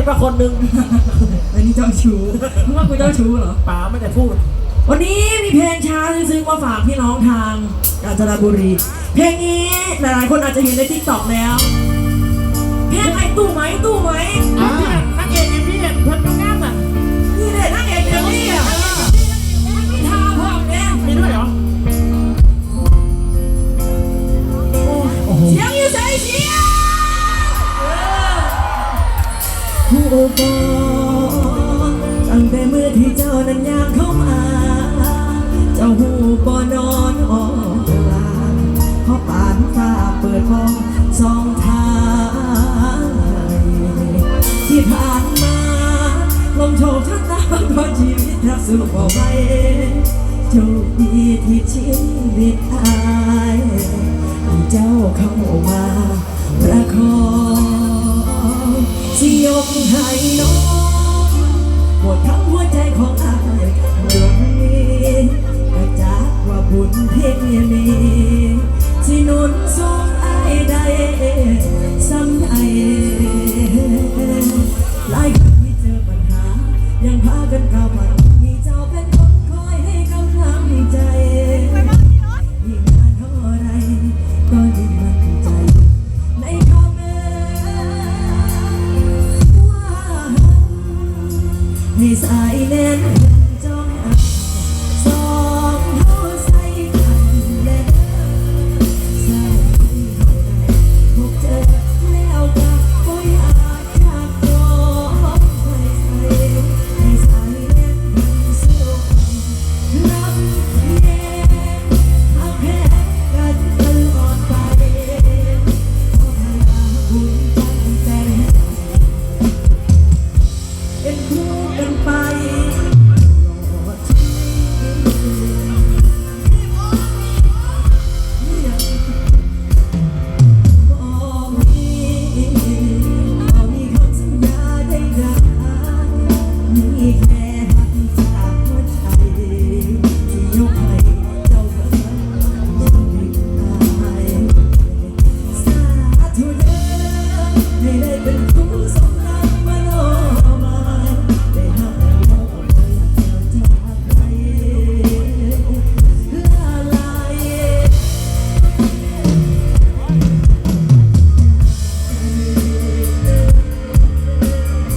พก็คนนึงวันนี้เจ้าชู้งว่ากูเจ้าชู้เหรอ ป๋าไม่ได้พูด วันนี้มีเพลงช้าซึ้งๆมาฝากพี่น้องทางกาญจนบุรี เพลงนี้หลายๆคนอาจจะเห็นในทิกตอกแล้ว เพลงไอ้ตู้ไหมตู้ไหม บอกตั้งแต่เมื่อที่เจ้านั้นยางเข้ามา เจ้าหูปอนอนออกลาเพราปานฟ้าเปิดมองสองทางที่ผ่านมาลมโชกชะตาเพราะชีวิตรักสู้บ่ไปวโชคดีที่ชีวิตตาย เจ้าเข้ามา now my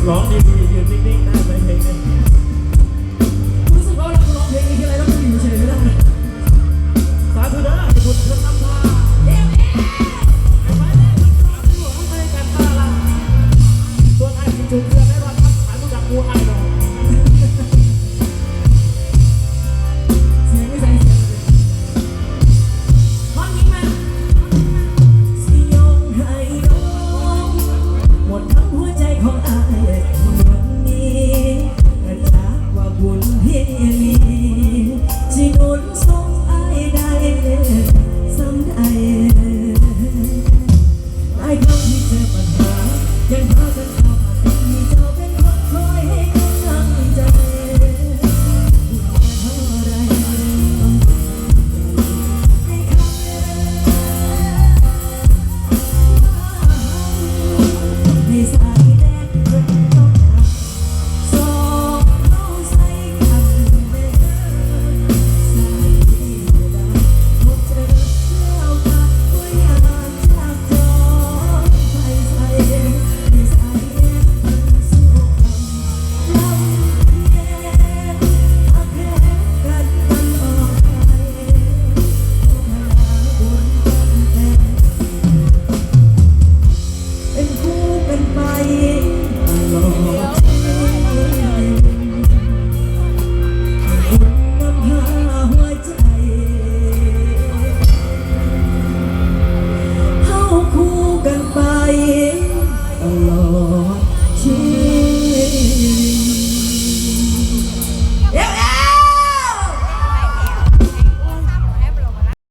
strong, you hear you.